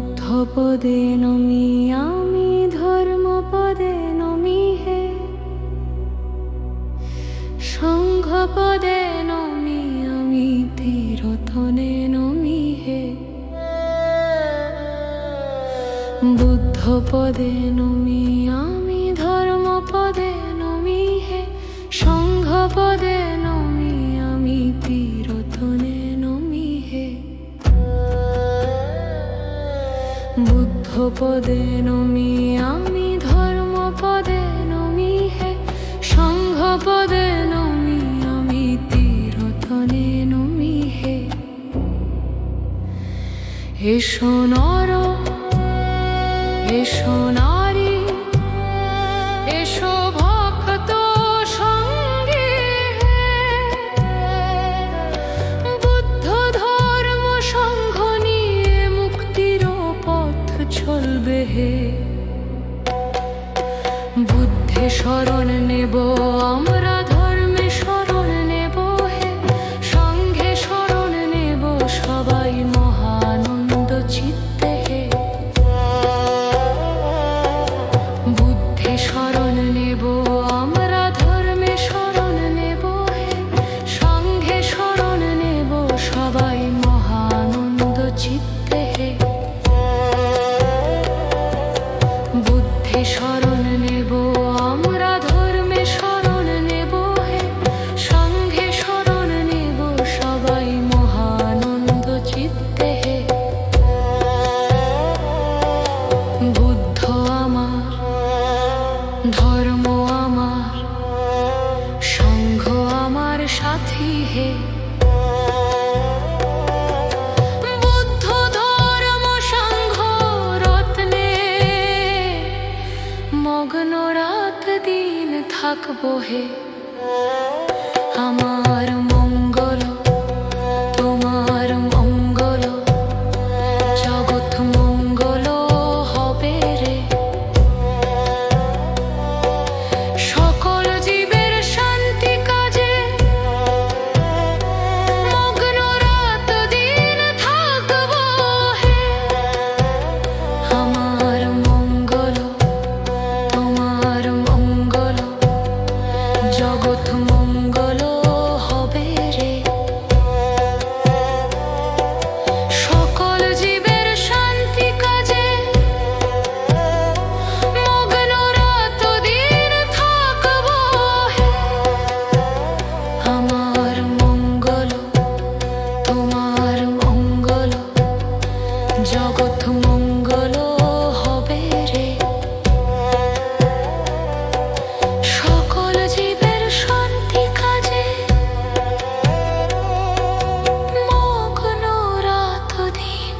বুদ্ধ পদে নমি, আমি ধর্ম পদে নমি হে। সংঘ পদে নমি, আমি তীরথনে নমি হে। বুদ্ধ পদে নমি, আমি ধর্ম পদে নমি হে। সংঘ বুদ্ধ পদে নমি, আমি ধর্ম পদে নমি হে। সংঘ পদে নমি, আমি তীরতনে নমি হে। এসো নর, এসো নারী। শরণ নেব, আমরা ধর্মে শরণ নেব হে। সঙ্ঘে শরণ নেব সবাই মহানন্দ চিত্তে হে। বুদ্ধে শরণ নেব, আমরা ধর্মে শরণ নেব হে। সঙ্ঘে শরণ নেব সবাই মহানন্দ চিত্তে হে। বুদ্ধে সাথী হে। মগ্ন রাত দিন থাকব হে। আমার তোমার মঙ্গল, জগৎ মঙ্গল হবে রে। সকল জীবের শান্তি কাজে। মগ্ন রাত দিন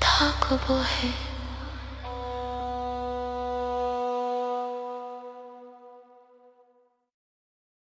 থাকব হে।